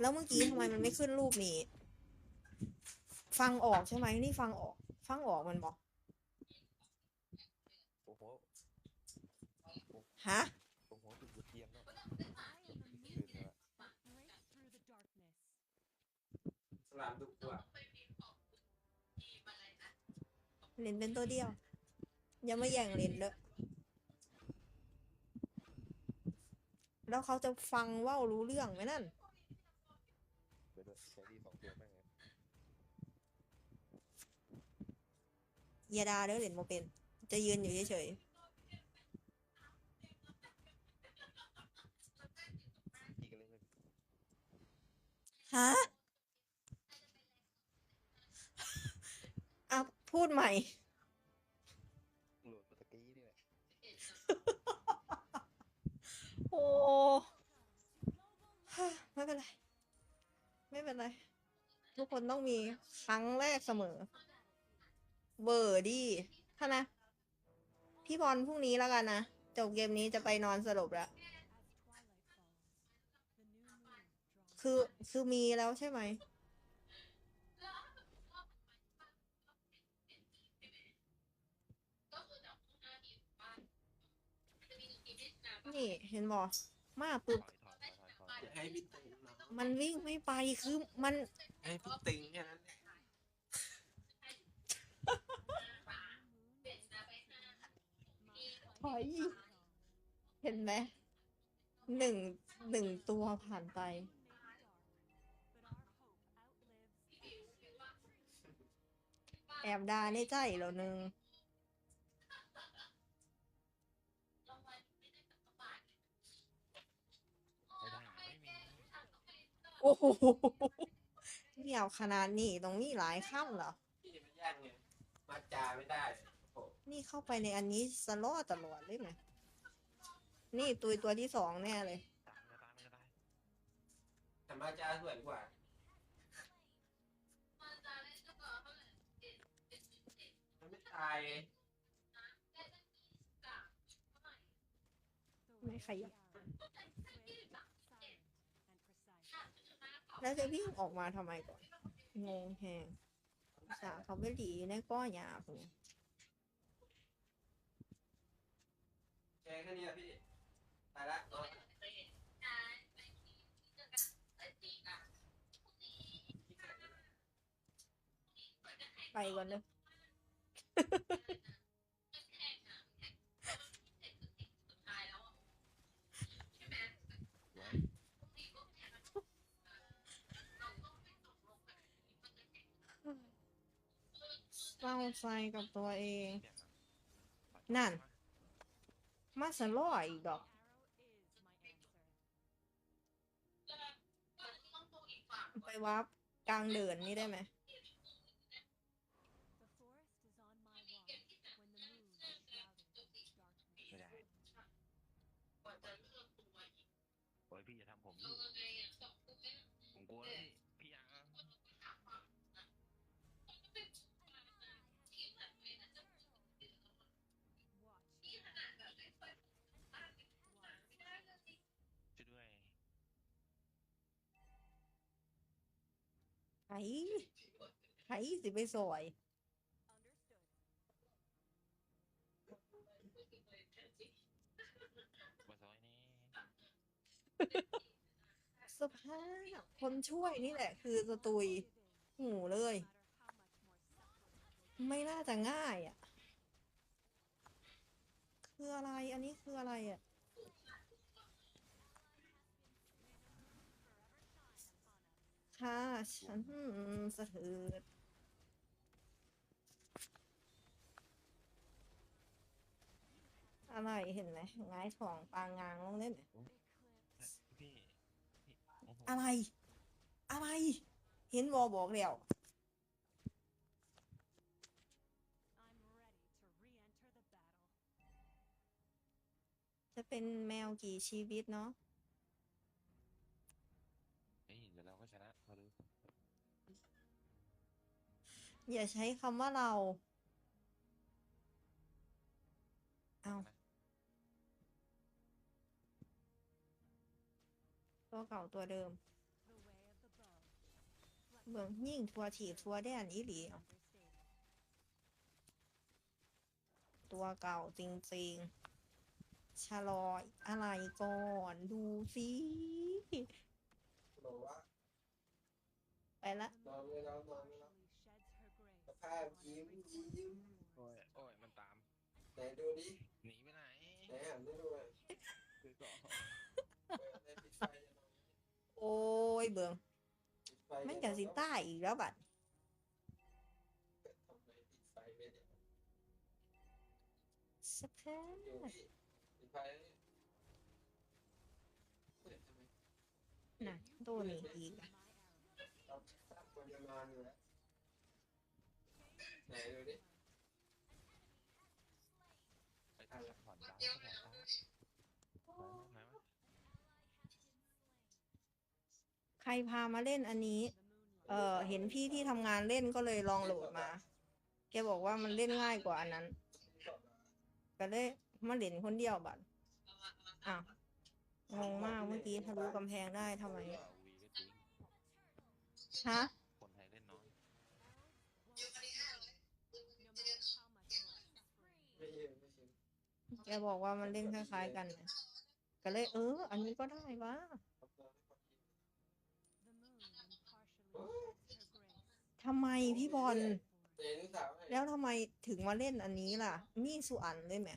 แล้วเมื่อกี้ทำไมมันไม่ขึ้นรูปนี้ ฟังออกใช่ไหมนี่ฟังออก ฟังออกมันบอกฮะเลนแล้วสลามดุกว่าเลนเป็นตัวเดียวอย่ามาแย่งเลนเด้อแล้วเขาจะฟังว่ารู้เรื่องไหมนั่น ไปด้วยใช้ที่สองตัวแม่งไงอย่าดาเด้อเล่นโมเป็น จะยืนอยู่เฉยพี่ก็เล่นไม่ๆฮะอะพูดใหม่ ต้องมีครั้งแรกเสมอเบอร์ดีถ้านะ พี่บอลพรุ่งนี้แล้วกันนะ จบเกมนี้จะไปนอนสลบแล้วคือคือมีแล้วใช่ไหม นี่เห็นบอมาปุ๊บให้พี่ตึงเนาะ มันวิ่งไม่ไปคือมันให้พี่ตึงแค่นั้นแหละถอยเห็นไหมหนึ่งหนึ่งตัวผ่านไป แอบดาในใจแล้วหนึ่ง อ้โหเหนียวขนาดนี้ตรงนี้หลายข้ามเหรอพี่จะมาแย่งไงมาจาไม่ได้โอ้โหนี่เข้าไปในอันนี้สโลว์ตลอดเลยไหมนี่ตัวตัวที่สองแน่เลย ตายไม่ได้ไม่ได้แต่มาจาสวยกว่ามันไม่ตายไงไม่ขยับ แล้วจะวิ่งออกมาทำไมก่อนงงแฮงสาเขาไม่ดีในก้อหยาบเนี่ยแค่แค่นี้อะพี่ตายละนอนไปก่อนเลย เศร้าใจกับตัวเอง นั่น มาสลอยอีกดอก ไปวับกลางเดินนี่ได้ไหม ไม่ได้โอ้ยพี่อย่าทำผมลูกผมกลัวแล้วพี่ ไผไผสิไปซอย มาซอยนี้สภาพคนช่วยนี่แหละ คือสตุยหูเลย ไม่น่าจะง่ายอะ คืออะไร อันนี้คืออะไรอะ ค่ะฉันสะเทือนอะไรเห็นไหมงายทองปางงางลงเล่นพี่พี่โอ้โหอะไร อะไร เห็นบอบอกแล้วจะเป็นแมวกี่ชีวิตเนาะ อย่าใช้คำว่าเรา เอาตัวเก่าตัวเดิม เบิ่งยิ่งทัวถีบทัวแดนอีหลีเอาตัวเก่าจริงๆ ชะลอยอะไรก่อนดูสิบอกว่าไปละ ภาพยิ้มยิ้มโอ้ยโอ้ยมันตามไหนดูดิหนีไปไหนไหนหันให้ดูหน่อยคือก็เปิดในปิดไฟจะนอนโอ้ยเบิ่งปิดไฟมันจะสิต้ายอีกแล้วบัดเปิดทำไมปิดไฟไม่ได้สะพาดูนพี่ปิดไฟแล้วเนี่ยเปิดทำไมน่ะโดนอีกอีกอะเราสร้างคนจะนอนอยู่แล้ว ไหนดูดิไปทำผ่อนดาวผ่อนดาวไหนวะใครพามาเล่นอันนี้ เออเห็นพี่ที่ทำงานเล่นก็เลยลองโหลดมา แกบอกว่ามันเล่นง่ายกว่าอันนั้น ก็เลยมาเล่นคนเดียวบัดอ้าวงงมากเมื่อกี้ทะลุกำแพงได้ทำไม ฮะ คนไทยเล่นน้อย ไม่เห็นไม่เห็น แกบอกว่ามันเล่นคล้ายๆกันนะก็เลยเออ อันนี้ก็ได้วะทำไมพี่บอล เดี๋ยวดูสาวให้แล้วทำไมถึงมาเล่นอันนี้ล่ะ มีสุอันเลยไหม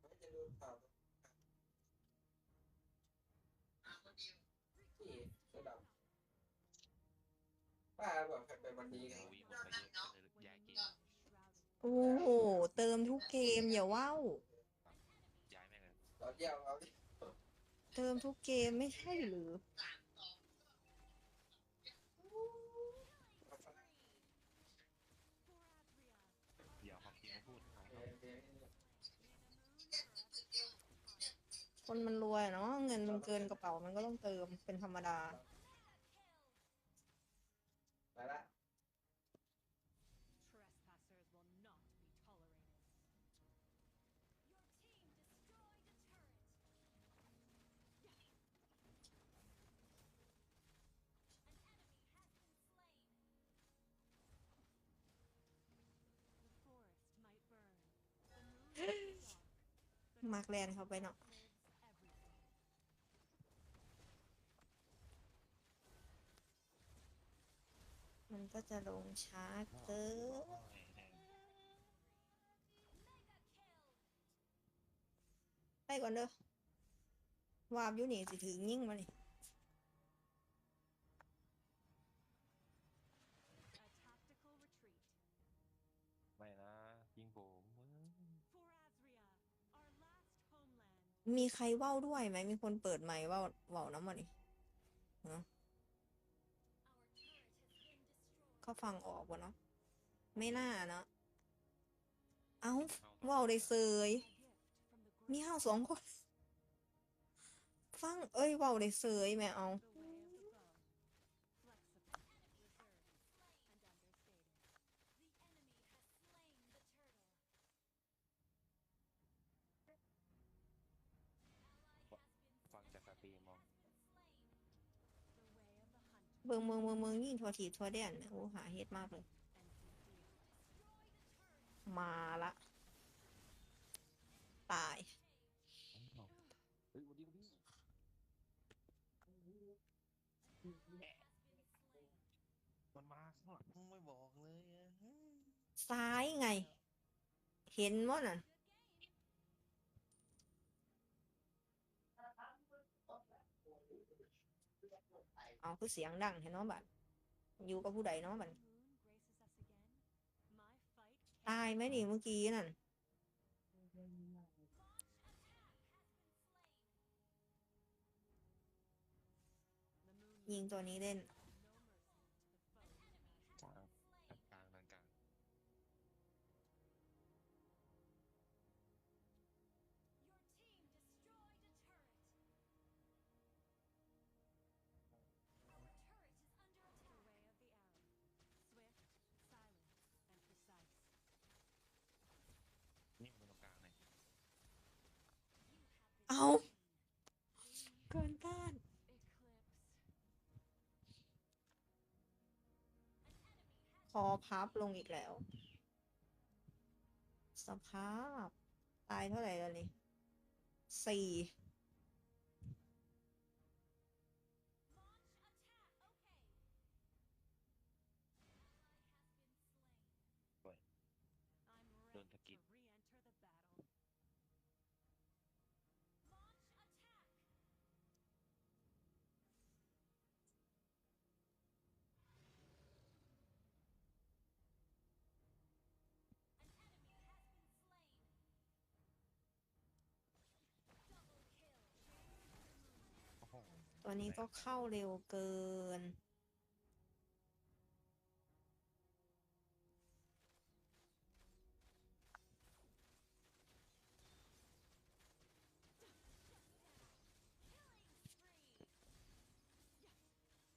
ไม่จะดูสาวนี่เสื้อดำป้าบอกใครไปวันนี้กันวีหมดไปเยอะเลยย้าโอ้โห เติมทุกเกมอย่าว้าวย้า เลยเดียวเราเติมทุกเกมไม่ใช่หรืออย่าเอาความจริงมาพูดของเอเขาอเดี๋ยวคนมันรวยอะเนาะเงินมันเกินกระเป๋ามันก็ต้องเติมเป็นธรรมดา ไปละ มาร์กแลนเข้าไปเนาะมันก็จะลงช้าเกินไปก่อนเด้อวาบอยู่นี่สิถึงยิ่งมานี่ มีใครเว้าด้วยไหม มีคนเปิดไมค์ว่าเว้าน้ำมันนี่เนาะเขาฟังออกวะเนาะ ไม่น่าเนาะ เอ้าว้าได้เซย มีห้าสองคน ฟัง เอ้ยว้าได้เซยแม่เอา เบิงเมืองเมืองเมืองยิ่งทัวทีทัวแดนเนี่ยโอ้หาเฮ็ดมากเลย and fear. มาละ ตายเฮ้ยวันนี้วันนี้มันมาข้างหลังไม่บอกเลยอะซ้ายไง เห็นว่าน่ะ เอาคือเสียงดังเห็นน้องบัดอยู่กับผู้ใดเนาะบัดตายไหมนี่เมื่อกี้นั่นยิงตัวนี้เล่น เอาเกินต้านคอพับลงอีกแล้ว สภาพ ตายเท่าไหร่แล้วนี่สี่ ตัวนี้ก็เข้าเร็วเกิน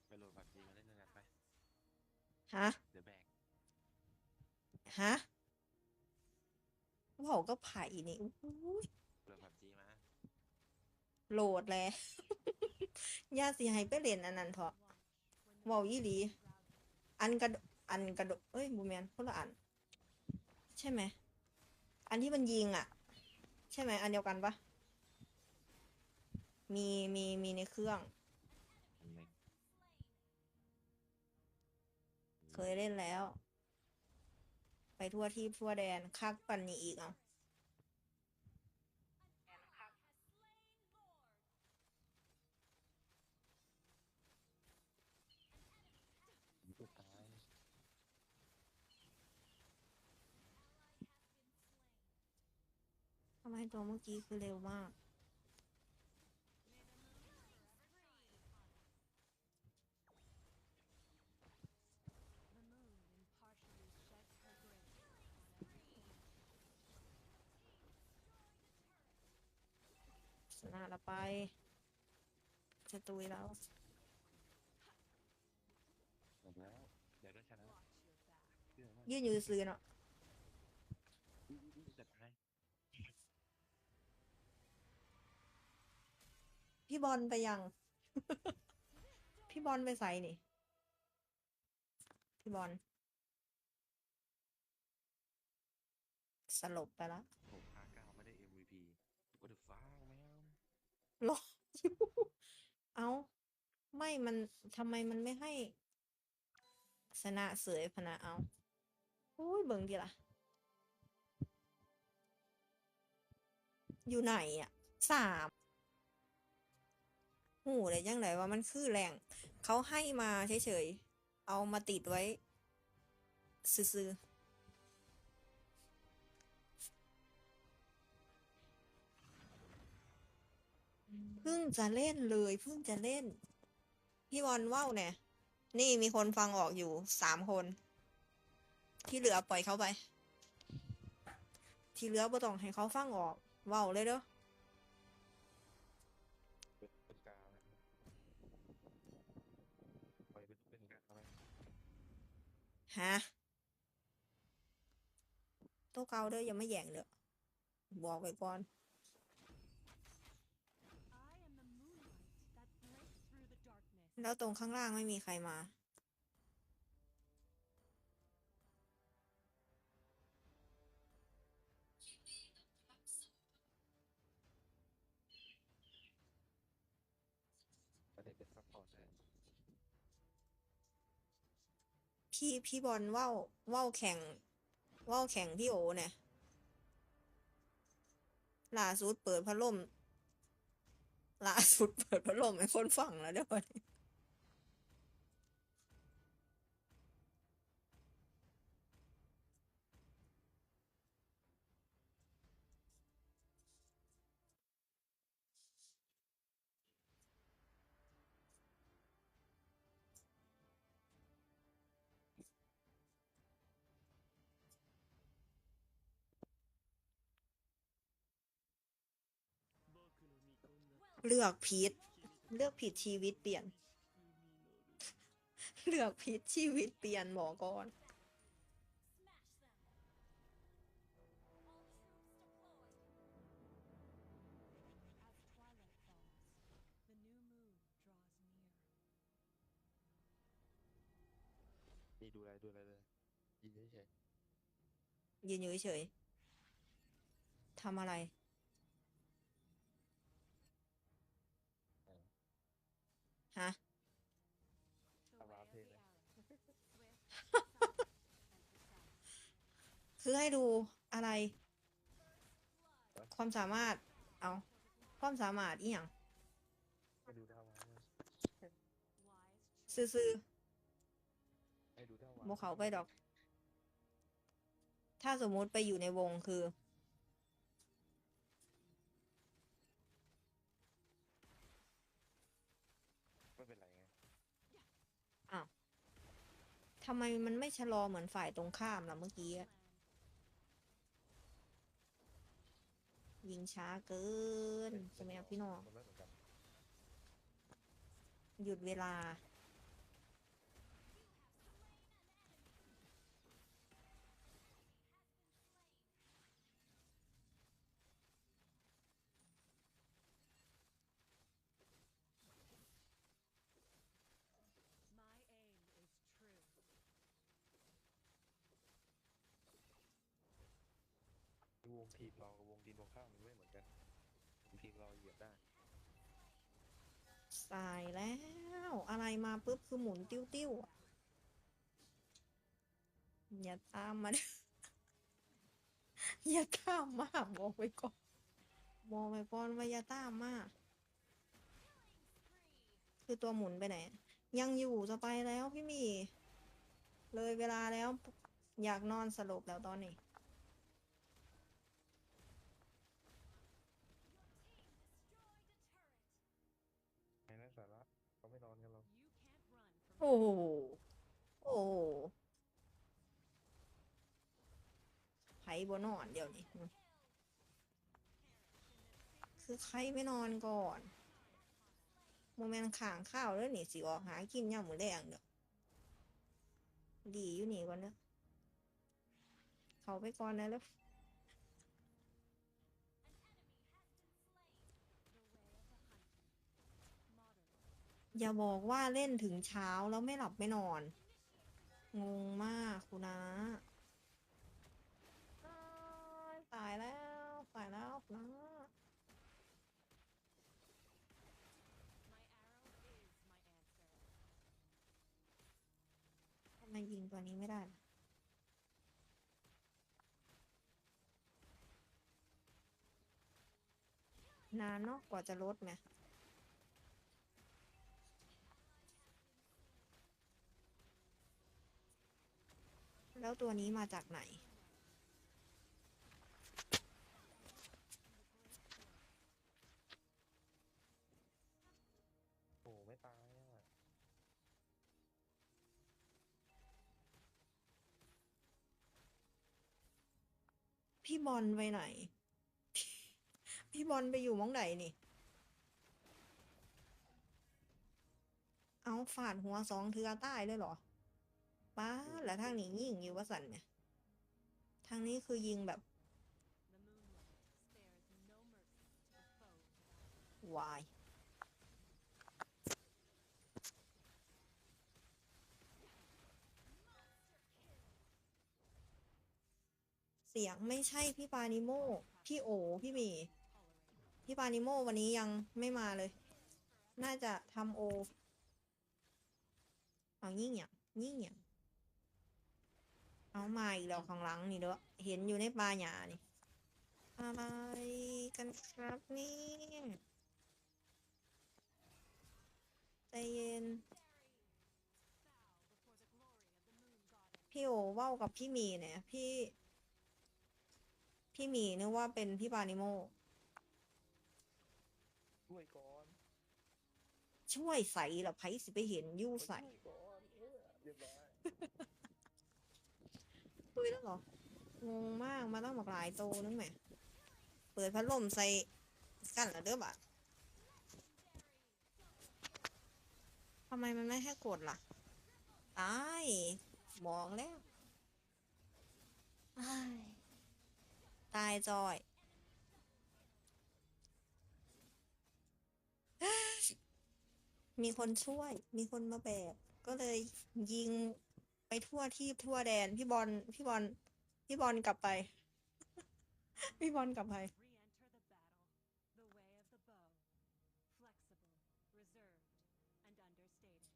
ไปโหลดผับจีมาเล่นด้วยกันไป ฮะ เดี๋ยวแบกฮะบอกก็ไผ่นี่อู้หูยโหลดผับจีมา โหลดแล้ว ย่าสิให้ไปเล่นอันนั้นเถอะเว้าอีหลี อันกระโดอันกระโดเอ้ยบูแมนคนละอัน ใช่ไหม อันที่มันยิงอะ ใช่ไหม อันเดียวกันปะมีมีมีในเครื่อง เคยเล่นแล้ว ไปทั่วที่ทั่วแดนคักปันนี้อีกอะ ผมก็ตาย ทำไมตัวเมื่อกี้คือเร็วมาก The moon impartially sheds her grace on every age. ชนะละไปจะตุยแล้วหมดแล้วอยากได้ชนะ Watch your back. เชื่อว่ายืนอยู่ซื้อเนาะ อุ๊ยอุ๊ยอุ๊ยจะตาย พี่บอลไปยัง พี่บอลไปใส่นี่ พี่บอลสลบไปแล้วโอ้พาเก้าไม่ได้ MVP ก็เดือฟ้าแมวรออยู่เอา ไม่มันทำไมมันไม่ให้ ชนะเสยพนะเอาโอ้ยเบิ่งดีล่ะ อยู่ไหนอะสาม หูเลยยังไงว่ามันคือแรงเขาให้มาเฉยๆ เอามาติดไว้ ซื่อๆเพิ่งจะเล่นเลยเพิ่งจะเล่น พี่บอลว่าวเนี่ย นี่มีคนฟังออกอยู่สามคน ที่เหลือปล่อยเขาไป ที่เหลือบ่ต้องให้เขาฟังออกว้าเลยเด้อ ฮะตัวเก่าเด้ออย่ามาแย่งเด้อบอกไว้ก่อนแล้วตรงข้างล่างไม่มีใครมา ประเด็นเป็นซัพพอร์ตแทน พี่พี่บอลว่าวว่าวแข่งว่าวแข่งพี่โอเนี่ยล่าสุดเปิดพัดลมล่าสุดเปิดพัดลมให้คนฟังแล้วเดี๋ยวนี้ เลือกผิดเลือกผิดชีวิตเปลี่ยน เลือกผิดชีวิตเปลี่ยนบอกก่อน As twilight falls, the new moon draws near. นี่ดูอะไรดูอะไรเลยยิงเฉยยืนอยู่เฉยๆทำอะไร ฮะ The way of the Arab Arab. Swift, silent, and precise. คือให้ดูอะไร ความสามารถ เอาความสามารถอีหยังๆให้ดูท่าวางนะ Wise ซื่ choice. อให้ดูท่าวางๆโมเขาไปดอก ถ้าสมมุติไปอยู่ในวงคือำไมมันไม่ชะลอเหมือนฝ่ายตรงข้ามล่ะเมื่อกี้อะยิงช้าเกิน ใช่ไหมครับพี่น้อง หยุดเวลา วงทีมเรากับวงทีมตรงข้ามมันไม่เหมือนกันวงทีมเราเหยียบได้ตายแล้ว อะไรมาปุ๊บคือหมุนติ้วติ้วอะอย่าตามมาอย่าตามมาบอกไว้ก่อนบอกไว้ก่อนว่าอย่าตามมาคือตัวหมุนไปไหน ยังอยู่จะไปแล้วพี่หมี เลยเวลาแล้ว อยากนอนสลบแล้วตอนนี้ โอ้โหโอ้โหไผบนอนเดี๋ยวนี้ คือใครไม่นอนก่อนโมเมนต์ข่างข้าวแล้วนี่สิออกหากินย่ามมือแดงเด้อดีอยู่นี่ก่อนเด้อเขาไปก่อนนะแล้ว อย่าบอกว่าเล่นถึงเช้าแล้วไม่หลับไม่นอน งงมากคุณนะตายแล้วตายแล้วนะทำไมยิงตัวนี้ไม่ได้นานเนาะกว่าจะลดไหม แล้วตัวนี้มาจากไหน โอ้ไม่ตายอะพี่บอลไปไหน พี่บอลไปอยู่หมองไหนนี่ เอาฝาดหัวสองเทือใต้เลยเหรอ ป้าแล้วทางนี้ยิงยูวสันเนี่ยทางนี้คือยิงแบบวายเสียงไม่ใช่พี่ปานิโมพี่โอ พี่มี พี่ปานิโมวันนี้ยังไม่มาเลย น่าจะทำโอ เอายิ่งอย่างยิ่งอย่าง เอามาอีกแล้วข้างหลังนี่เด้อเห็นอยู่ในป่าหญ้านี่อะไรกันครับนี่ใจเย็น Bow before the glory of the moon goddess. พี่โอเว้ากับพี่หมีเนี่ย พี่ พี่หมีนึกว่าเป็นพี่ปานิโม ช่วยก่อนช่วยใส่เหรอไผสิไปเห็นยู่ใส่ ช่วยก่อนเออเรียบร้อย คุยแล้วเหรอ งงมากมาต้องบอกหลายโตนึงแหมเปิดพัดลมใส่กันเหรอเด้อบ่ะทำไมมันไม่ให้กดล่ะ ตายบอกแล้วอ้ายตายจอยมีคนช่วย มีคนมาแบก ก็เลยยิง ไปทั่วที่ทั่วแดนพี่บอลพี่บอลพี่บอลกลับไป พี่บอลกลับไป Re-enter the battle, the way of the bow. Flexible, reserved, and understated.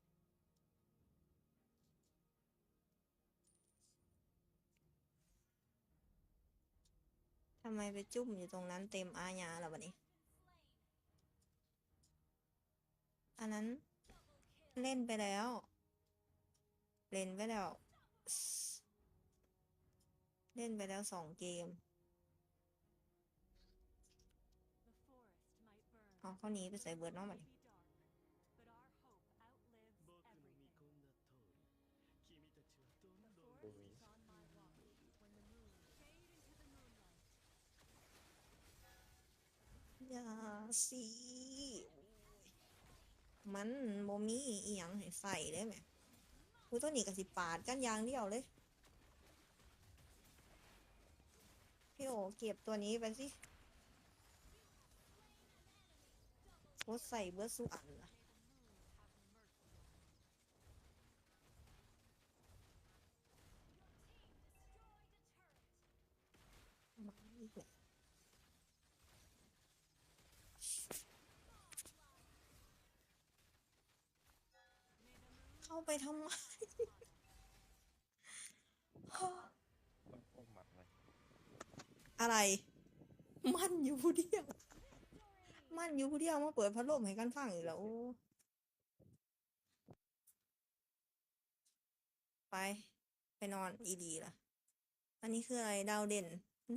ทำไมไปจุ่มอยู่ตรงนั้นเต็มอาญาแล้ววะนี้ อันนั้นเล่นไปแล้ว เล่นไปแล้ว เล่นไปแล้วสองเกมเอาข้อนี้ไปใส่เบิร์ดน้องมันอย่าสิมันโบมีอีหยังให้ใส่ได้ไหม กูตัวนี้กับสิปาดกันยางเดียวเลย พี่โอเก็บตัวนี้ไปสิโคใส่เบอร์สู้อันล่ะ ไปทำไมต้องป้องหมัดเลยอะไร มันอยู่ผู้เดียว มันอยู่ผู้เดียวมาเปิดพัดลมให้กันฟังอีกแล้วโอ้ไป ไปนอนอีดีล่ะ อันนี้คืออะไรดาวเด่น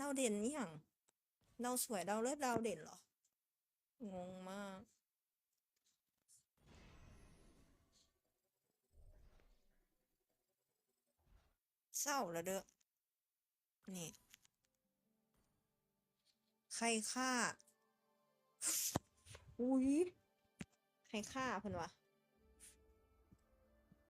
ดาวเด่นนี่ยังดาวสวยดาวเลิศดาวเด่นเหรอ งงมาก ศร้าแล้วเด้อ นี่ ใครฆ่า อุ้ย ใครฆ่าเพิ่นวะ